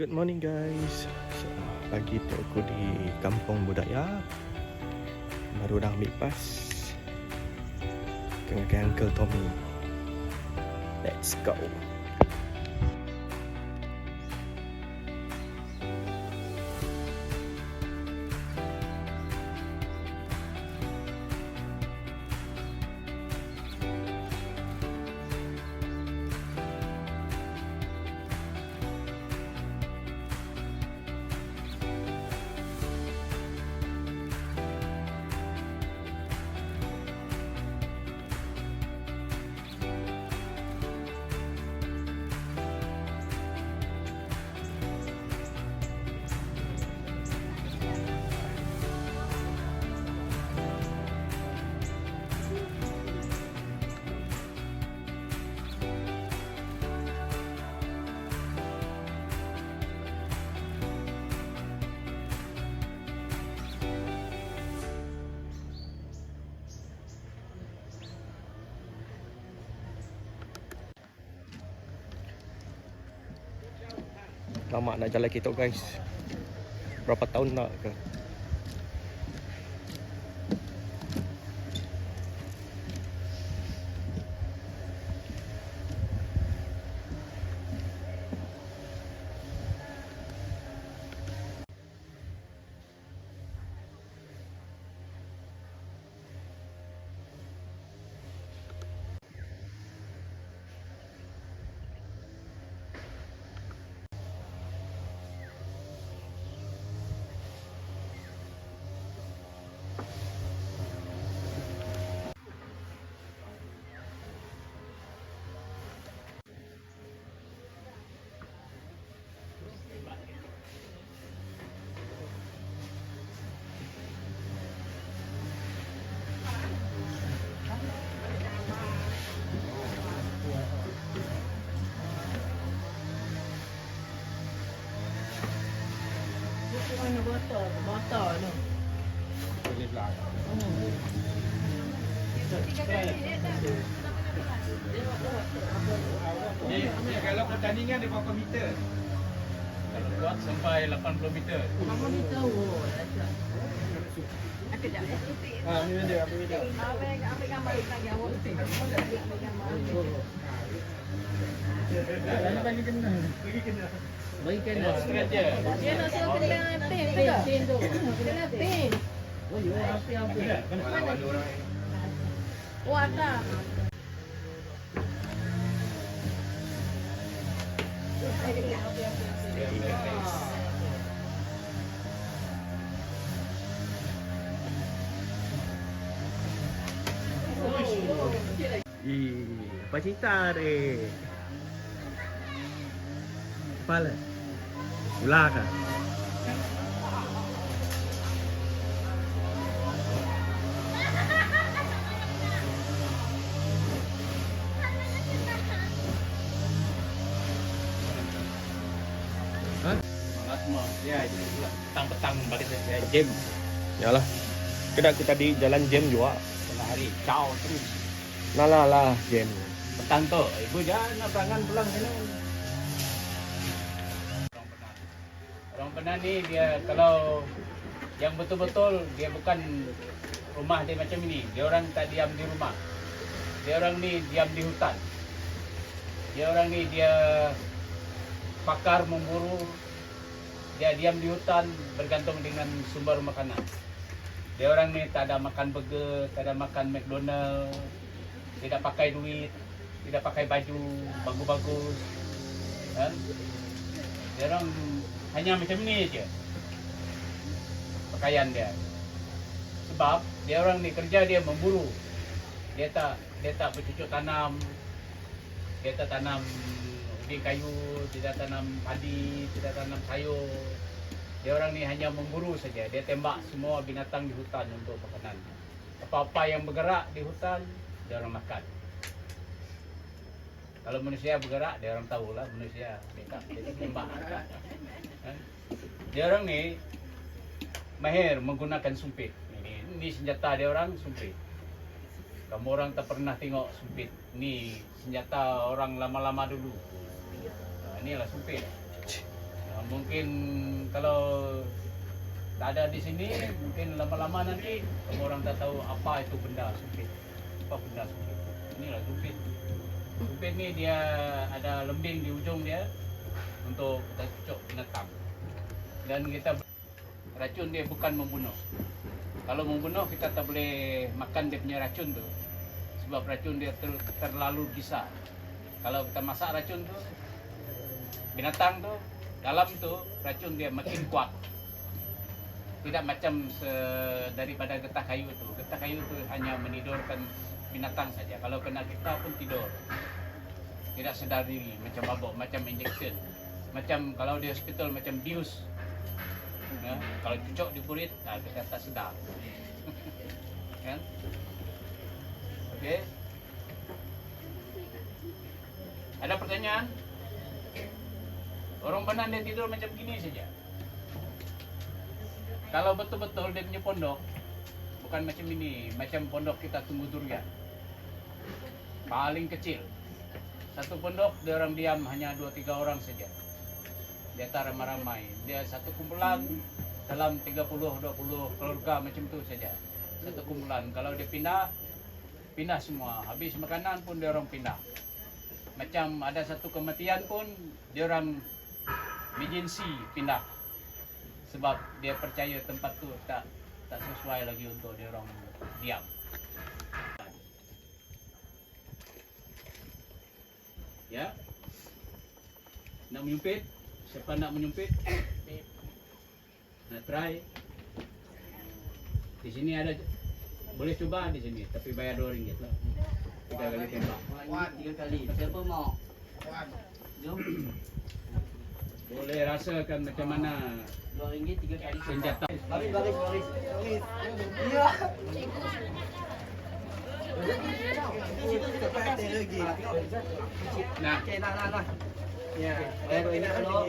Good morning guys. So, Pagi tu aku di Kampung Budaya. Baru dah ambil pas Dengan Uncle Tommy. Let's go Lama nak jalan kita guys. Berapa tahun nak ke Botol? Botol no. Hmm. Ni, ni kalau pertandingan dia berapa meter? Kalau kuat sampai 80 meter. Mama ni tahu. Ha, ni dia apa video? Bagi kena. Straight je. Dia nak suruh kena pin juga. Pin tu. Kena pin. Oh, yo, api api. Oh, atas. Ih, apa cerita dek? Kah? Ha? Semangat semua. Ya, petang-petang balik saya jam. Yalah. Kedai kita di jalan jam juga. Tengah hari. Ciao terus. Lah lah lah jam. Petang tu. Ibu jangan nak berangan pulang sini. Benar ni dia kalau yang betul-betul dia bukan rumah dia macam ini. Dia orang tak diam di rumah. Dia orang ni diam di hutan. Dia orang ni dia pakar memburu. Dia diam di hutan bergantung dengan sumber makanan. Dia orang ni tak ada makan burger, tak ada makan McDonald, tidak pakai duit, tidak pakai baju bagus-bagus. Kan? Dia orang hanya macam ni je. Pakaian dia. Sebab dia orang ni kerja dia memburu. Dia tak dia tak bercucuk tanam. Dia tak tanam ubi kayu, tidak tanam padi, tidak tanam sayur. Dia orang ni hanya memburu saja. Dia tembak semua binatang di hutan untuk makanan. Apa-apa yang bergerak di hutan, dia orang makan. Kalau manusia bergerak, dia orang tahulah manusia mereka jadi. Kan? Dia orang ni mahir menggunakan sumpit. Ini, ini senjata dia orang sumpit. Kamu orang tak pernah tengok sumpit. Ni senjata orang lama-lama dulu. Nah, inilah sumpit. Nah, mungkin kalau tak ada di sini mungkin lama-lama nanti kamu orang tak tahu apa itu benda sumpit apa benda sumpit inilah sumpit sumpit ni dia ada lembing di ujung dia untuk kita cucuk binatang. Dan kita racun dia bukan membunuh. Kalau membunuh kita tak boleh makan dia punya racun tu. Sebab racun dia ter- terlalu bisa kalau kita masak racun tu binatang tu dalam tu racun dia makin kuat. Tidak macam se- daripada getah kayu tu. Getah kayu tu hanya menidurkan binatang saja. Kalau kena kita pun tidur tidak sedar diri macam mabuk macam injection macam kalau di hospital macam bius ya, kalau cucuk di kulit nah, kita tak sedar. Kan? Okey. Ada pertanyaan? Orang benar dia tidur macam gini saja. Kalau betul-betul dia punya pondok bukan macam ini macam pondok kita tunggu durian. Paling kecil satu pondok dia orang diam hanya dua tiga orang saja. Dia tak ramai-ramai. Dia satu kumpulan dalam 30 20 keluarga macam tu saja. Satu kumpulan. Kalau dia pindah pindah semua. Habis makanan pun dia orang pindah. Macam ada satu kematian pun dia orang emergency pindah. Sebab dia percaya tempat tu tak tak sesuai lagi untuk dia orang diam ya nak menyumpit siapa nak menyumpit nak try di sini ada boleh coba di sini tapi bayar dua ringgit lah tiga kali tembak Wan tiga kali. Siapa mau? Jom. boleh rasakan macam mana Dua ringgit tiga kali. senjata Baris baris baris. Baris. Iya. Nah Okey, nak nak nak. Ya. Eh, ini dulu.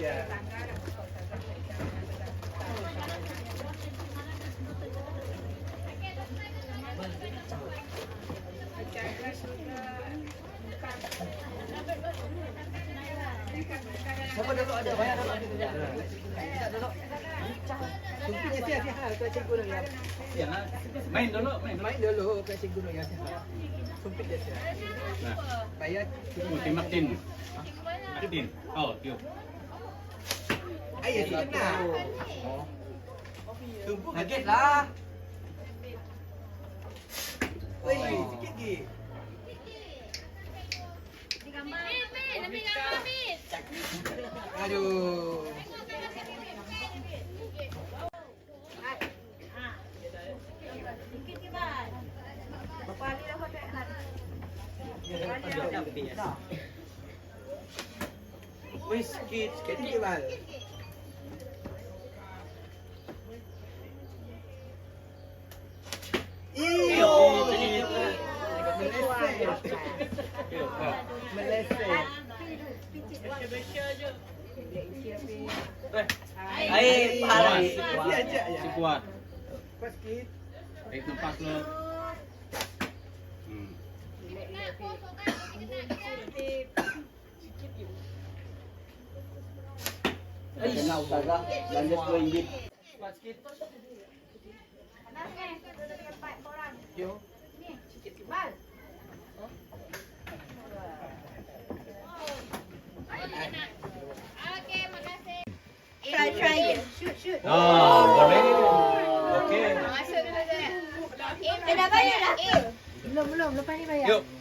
Siapa dulu ada? Banyak dulu. Tidak dulu. Siap siap. Kau cikgu dulu ya. ya, nah. main dulu main dulu Main dulu kau cikgu dulu ya. Sumpit dia siap. nah Bayar. Ulti Martin Martin oh yuk Ayah sikit nak. Tumpuk kaget lah. Wei, sikit lagi. Aduh. Wei, sikit, bal. Iyo. Melesek. Melesek. Air, Kuat. Ya, ya, ya. si kuat Kuat sikit. tarik nafas lo hmm. Kena ustazah, belanja RM2. Kuat sikit. Yo. Try, try it. Shoot, shoot. oh boleh oke Masuk dulu je. Eh, dah bayar dah? Belum, belum. Lepas ni bayar. yuk Oh,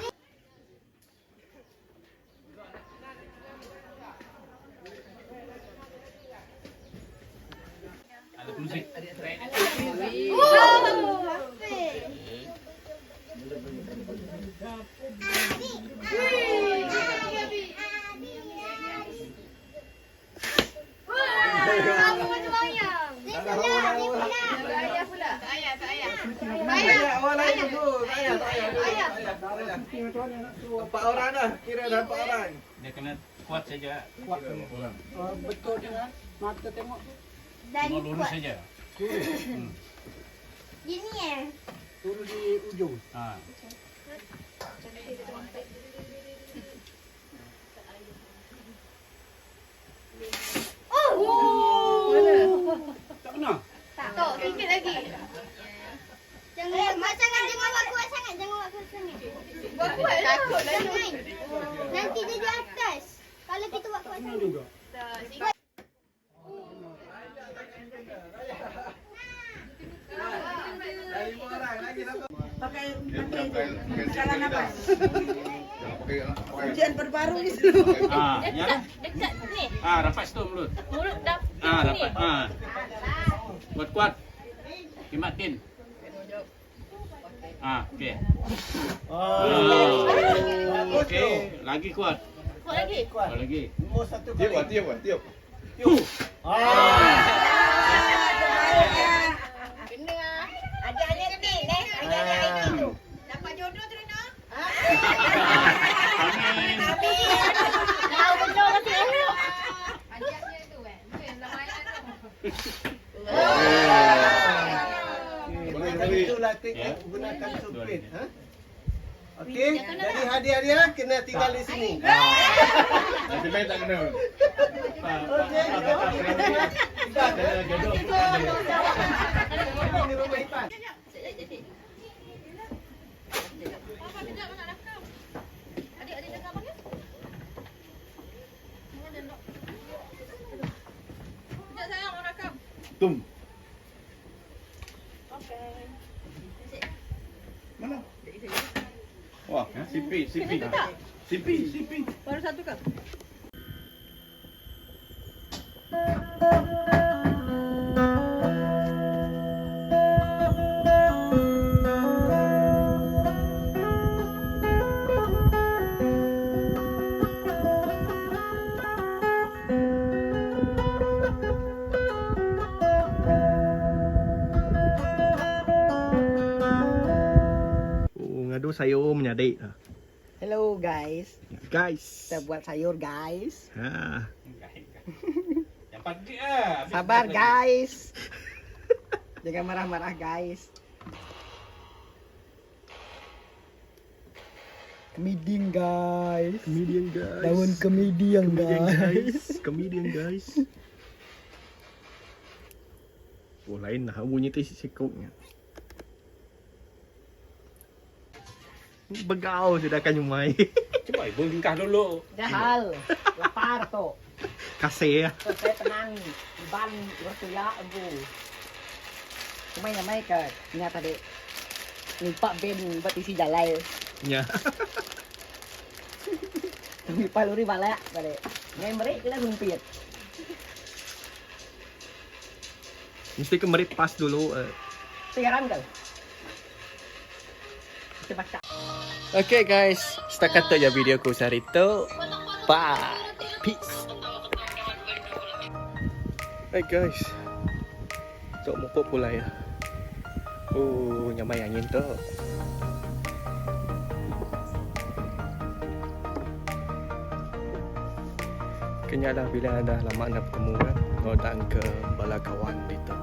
Empat orang dah, kira dah empat orang Dia kena kuat saja Kuat semua orang Betul je mata tengok Dan kuat lurus saja Okey Dia ni eh Lurus di ujung Haa okay. Ujian perbaru ni selalu. Ha, ya. lah. Dekat ni. Ha, rapat situ mulut. Mulut dah. Ha, rapat. Ha. Kuat-kuat. Kimatin. Ha, okey. Ah. Okey, lagi kuat. Kuat lagi. Kuat lagi. Umur satu Tiup kali. ah, tiup ah, tiup. Kena ah. Adik-adik ni, eh. Adik-adik ni tu. Dapat jodoh tu Rina. Amin. Tahu betul kasi elok. Boleh, Macam boleh. itulah Ya. teknik gunakan Dua sumpit. ni. Ha? Okey, jadi kena tinggal di sini. Nanti main tak kena. Kena. Tum. Mana? Wah, sipi, sipi. Sipi, sipi. Baru satu ke? Oh, ngadu sayur menyadik. Hello guys. Guys. Kita buat sayur guys. Ha. Yang pagi ah. Sabar guys. Jangan marah-marah guys. Kemiding guys. Comedian guys. Daun kemiding Comedian guys. guys. Comedian guys. Oh, lain lah bunyi tu Begau sudah kan nyumai. Cuba ibu tingkah dulu. Jahal. Lapar tu. Kasih ya. So, saya tenang. Iban bertuya ibu. Cuma yang mai ke ingat tadi. Nimpak ben buat isi jalai. Ya. Nimpak luri balak tadi. Ngai merik kita rumpit. Mesti ke merit pas dulu. Uh. Sekarang kan. Kita baca. Okay guys, setakat tu je video aku sehari tu. Bye. Peace. Hey guys. Tok mupuk pula ya. Oh, nyamai angin tu. Kenyalah bila dah lama nak bertemu kan, kau datang ke bala kawan di tu.